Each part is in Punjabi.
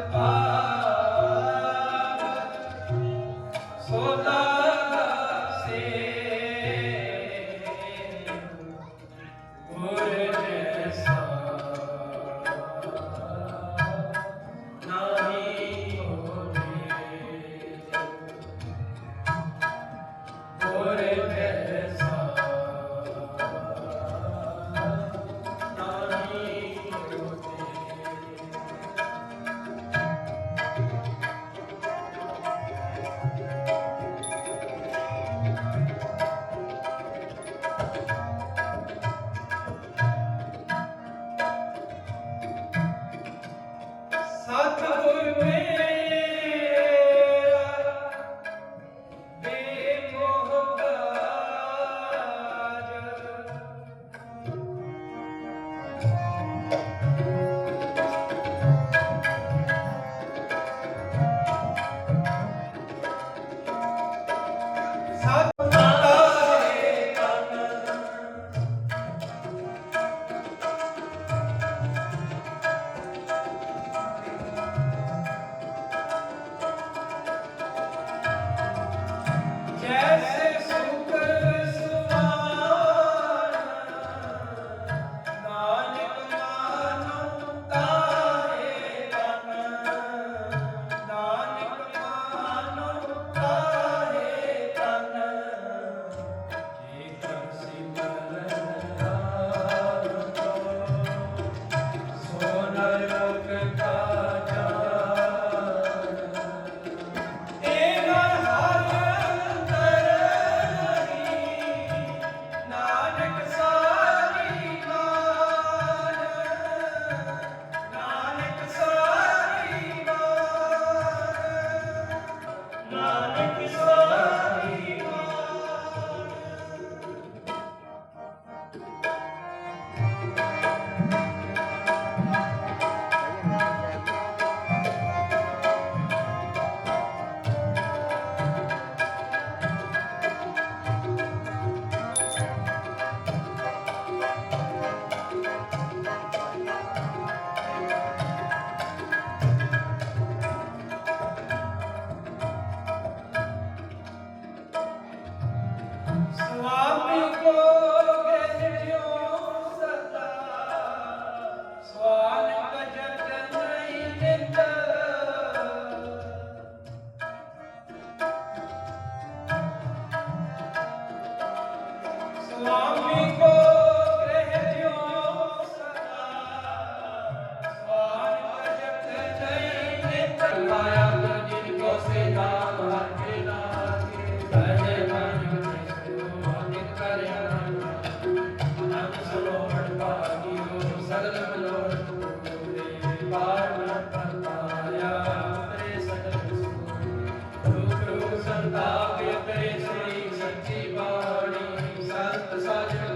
Bye. साथ होवे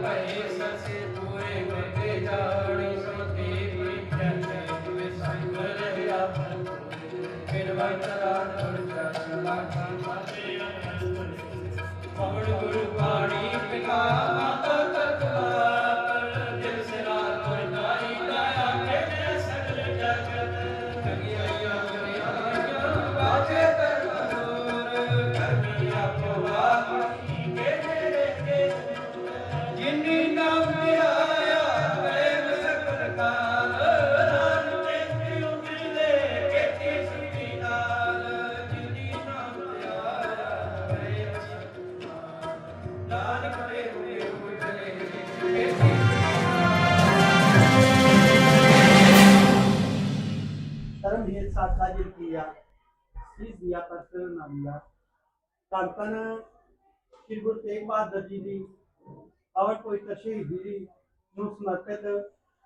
ਭਏ ਸਸੇ ਪੂਰੇ ਬੰਦੇ ਜਾਣੀ ਸੁਖੀ ਵੀ ਕਹਤੇ ਜਿਵੇਂ ਸੰਗ ਰਹਿਆ ਫਿਰ ਵੰਤਰਾ ਤੁਰ ਜਾ ਸਲਾਖਾਂ ਮਾਤੇ ਅਨੰਤ ਪਵਨ ਗੁਰੂ ਪਾ Sarım sadece diya, siz diya patron namya. Kalkan ਸ੍ਰੀ ਗੁਰੂ ਤੇਗ ਬਹਾਦਰ ਜੀ ਦੀ ਅਵਰ ਪਵਿੱਤਰ ਸ਼ਹੀਦੀ ਦੀ ਨੂੰ ਸਮਰਪਿਤ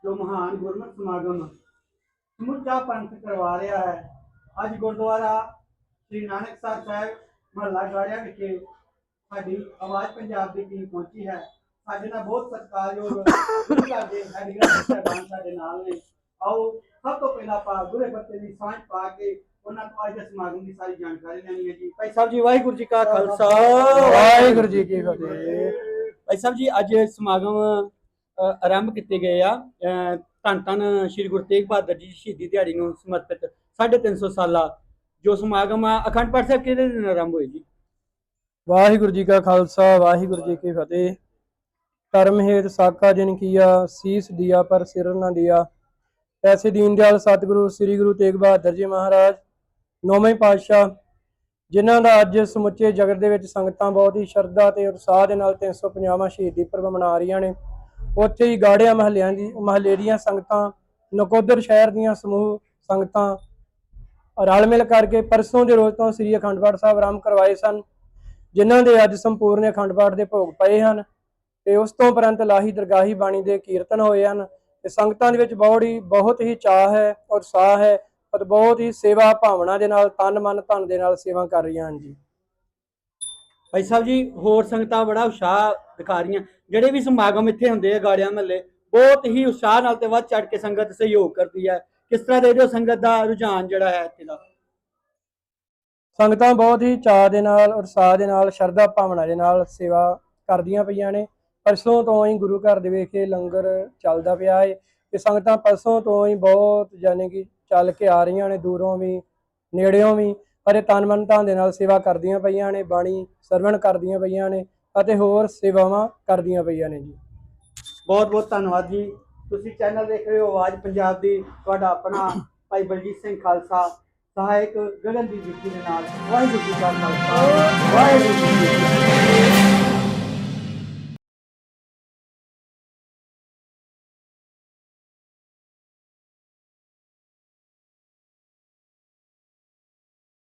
ਜੋ ਮਹਾਨ ਗੁਰਮਤਿ ਸਮਾਗਮ ਸਮੁੱਚਾ ਪੰਥ ਕਰਵਾ ਰਿਹਾ ਹੈ ਅੱਜ ਗੁਰਦੁਆਰਾ ਸ੍ਰੀ ਨਾਨਕ ਸਾਹਿਬ ਮਹੱਲਾ ਗਾੜਿਆ ਵਿਖੇ ਸਾਡੀ ਆਵਾਜ਼ ਪੰਜਾਬ ਦੀ ਟੀਮ ਪਹੁੰਚੀ ਹੈ। ਸਾਡੇ ਨਾਲ ਬਹੁਤ ਸਤਿਕਾਰਯੋਗ ਦੇ ਹੈਡਗਰ ਸਾਹਿਬਾਨ ਸਾਡੇ ਨਾਲ ਨੇ। ਆਓ ਸਭ ਤੋਂ ਪਹਿਲਾਂ ਆਪਾਂ ਗੁਰੇ ਬੱਤੇ ਦੀ ਸਾਂਝ ਪਾ ਕੇ ਉਹਨਾਂ ਤੋਂ ਅੱਜ ਸਮਾਗਮ ਦੀ ਸਾਰੀ ਜਾਣਕਾਰੀ ਲੈਣੀ ਹੈ ਜੀ। ਭਾਈ ਸਾਹਿਬ ਜੀ ਵਾਹਿਗੁਰੂ ਜੀ ਕਾ ਖਾਲਸਾ। ਵਾਹਿਗੁਰੂ ਜੀ ਕੀ ਫਤਿਹ। ਭਾਈ ਸਾਹਿਬ ਜੀ ਅੱਜ ਸਮਾਗਮ ਆਰੰਭ ਕੀਤੇ ਗਏ ਆ। ਧੰਨ ਧੰਨ ਸ੍ਰੀ ਗੁਰੂ ਤੇਗ ਬਹਾਦਰ ਜੀ ਦੀ ਸ਼ਹੀਦੀ ਦਿਹਾੜੀ ਨੂੰ ਸਮਰਪਿਤ 350 ਸਾਲਾ ਜੋ ਸਮਾਗਮ ਆ ਅਖੰਡ ਪਾਠ ਸਾਹਿਬ ਕਿਹੜੇ ਦਿਨ ਆਰੰਭ ਹੋਏ ਜੀ? ਵਾਹਿਗੁਰੂ ਜੀ ਕਾ ਖਾਲਸਾ, ਵਾਹਿਗੁਰੂ ਜੀ ਕੀ ਫਤਿਹ। ਕਰਮ ਹੇਤ ਸਾਕਾ ਜਿਨ ਕੀਆ, ਸੀਸ ਦਿਆ ਪਰ ਸਿਰ ਨਾ ਦਿਆ। ਐਸੇ ਦੀਨ ਦਿਆਲ ਸਤਿਗੁਰੂ, ਸ੍ਰੀ ਗੁਰੂ ਤੇਗ ਬਹਾਦਰ ਜੀ ਮਹਾਰਾਜ, ਨੌਵੇਂ ਪਾਤਸ਼ਾਹ, ਜਿਨ੍ਹਾਂ ਦਾ ਅੱਜ ਸਮੁੱਚੇ ਜਗਤ ਦੇ ਵਿੱਚ ਸੰਗਤਾਂ ਬਹੁਤ ਹੀ ਸ਼ਰਧਾ ਤੇ ਉਤਸ਼ਾਹ ਦੇ ਨਾਲ 350ਵਾਂ ਸ਼ਹੀਦੀ ਪੁਰਬ ਮਨਾ ਰਹੀਆਂ ਨੇ। ਉੱਥੇ ਹੀ ਗਾੜਿਆਂ ਮਹੱਲਿਆਂ ਦੀ ਮਹੱਲੇ ਦੀਆਂ ਸੰਗਤਾਂ, ਨਕੋਦਰ ਸ਼ਹਿਰ ਦੀਆਂ ਸਮੂਹ ਸੰਗਤਾਂ ਰਲ ਮਿਲ ਕਰਕੇ ਪਰਸੋਂ ਦੇ ਰੋਜ਼ ਤੋਂ ਸ੍ਰੀ ਅਖੰਡ ਪਾਠ ਸਾਹਿਬ ਆਰੰਭ ਕਰਵਾਏ ਸਨ। ਜਿਨ੍ਹਾਂ ਦੇ ਅੱਜ ਸੰਪੂਰਨ ਅਖੰਡ ਪਾਠ ਦੇ ਭੋਗ ਪਏ ਹਨ ਤੇ ਉਸ ਤੋਂ ਉਪਰੰਤ ਲਾਹੀ ਦਰਗਾਹੀ ਬਾਣੀ ਦੇ ਕੀਰਤਨ ਹੋਏ ਹਨ ਤੇ ਸੰਗਤਾਂ ਦੇ ਵਿੱਚ ਬਹੁਤ ਹੀ ਬਹੁਤ ਹੀ ਚਾਹ ਹੈ ਔਰ ਸਾਹ ਹੈ ਅਤੇ ਬਹੁਤ ਹੀ ਸੇਵਾ ਭਾਵਨਾ ਦੇ ਨਾਲ, ਤਨ ਮਨ ਧਨ ਦੇ ਨਾਲ ਸੇਵਾ ਕਰ ਰਹੀਆਂ ਹਨ ਜੀ। ਭਾਈ ਸਾਹਿਬ ਜੀ, ਹੋਰ ਸੰਗਤਾਂ ਬੜਾ ਉਤਸ਼ਾਹ ਦਿਖਾ ਰਹੀਆਂ। ਜਿਹੜੇ ਵੀ ਸਮਾਗਮ ਇੱਥੇ ਹੁੰਦੇ ਆ ਗਾੜਿਆਂ ਮਹੱਲੇ, ਬਹੁਤ ਹੀ ਉਤਸ਼ਾਹ ਨਾਲ ਤੇ ਵੱਧ ਚੜ ਕੇ ਸੰਗਤ ਸਹਿਯੋਗ ਕਰਦੀ ਹੈ। ਕਿਸ ਤਰ੍ਹਾਂ ਦੇ ਜੋ ਸੰਗਤ ਦਾ ਰੁਝਾਨ ਜਿਹੜਾ ਹੈ ਇੱਥੇ ਦਾ? ਸੰਗਤਾਂ ਬਹੁਤ ਹੀ ਚਾਹ ਦੇ ਨਾਲ, ਉਤਸ਼ਾਹ ਦੇ ਨਾਲ, ਸ਼ਰਧਾ ਭਾਵਨਾ ਦੇ ਨਾਲ ਸੇਵਾ ਕਰਦੀਆਂ ਪਈਆਂ ਨੇ। ਪਰਸੋਂ ਤੋਂ ਹੀ ਗੁਰੂ ਘਰ ਦੇ ਵੇਖੇ ਲੰਗਰ ਚੱਲਦਾ ਪਿਆ ਹੈ ਤੇ ਸੰਗਤਾਂ ਪਰਸੋਂ ਤੋਂ ਹੀ ਬਹੁਤ ਯਾਨੀ ਕਿ ਚੱਲ ਕੇ ਆ ਰਹੀਆਂ ਨੇ, ਦੂਰੋਂ ਵੀ, ਨੇੜਿਓਂ ਵੀ, ਅਤੇ ਤਨ ਮਨ ਧਨ ਦੇ ਨਾਲ ਸੇਵਾ ਕਰਦੀਆਂ ਪਈਆਂ ਨੇ, ਬਾਣੀ ਸਰਵਣ ਕਰਦੀਆਂ ਪਈਆਂ ਨੇ ਅਤੇ ਹੋਰ ਸੇਵਾਵਾਂ ਕਰਦੀਆਂ ਪਈਆਂ ਨੇ ਜੀ। ਬਹੁਤ ਬਹੁਤ ਧੰਨਵਾਦ ਜੀ। ਤੁਸੀਂ ਚੈਨਲ ਦੇਖ ਰਹੇ ਹੋ ਆਵਾਜ਼ ਪੰਜਾਬ ਦੀ। ਤੁਹਾਡਾ ਆਪਣਾ ਭਾਈ ਬਲਜੀਤ ਸਿੰਘ ਖਾਲਸਾ ਸਹਾਇਕ ਗਗਨਦੀਪ ਜੀ ਦੇ ਨਾਲ ਵਾਹਿਗੁਰੂ ਜੀ ਕਾ ਖਾਲਸਾ ਵਾਹਿਗੁਰੂ ਜੀ ਕੀ ਫਤਿਹ।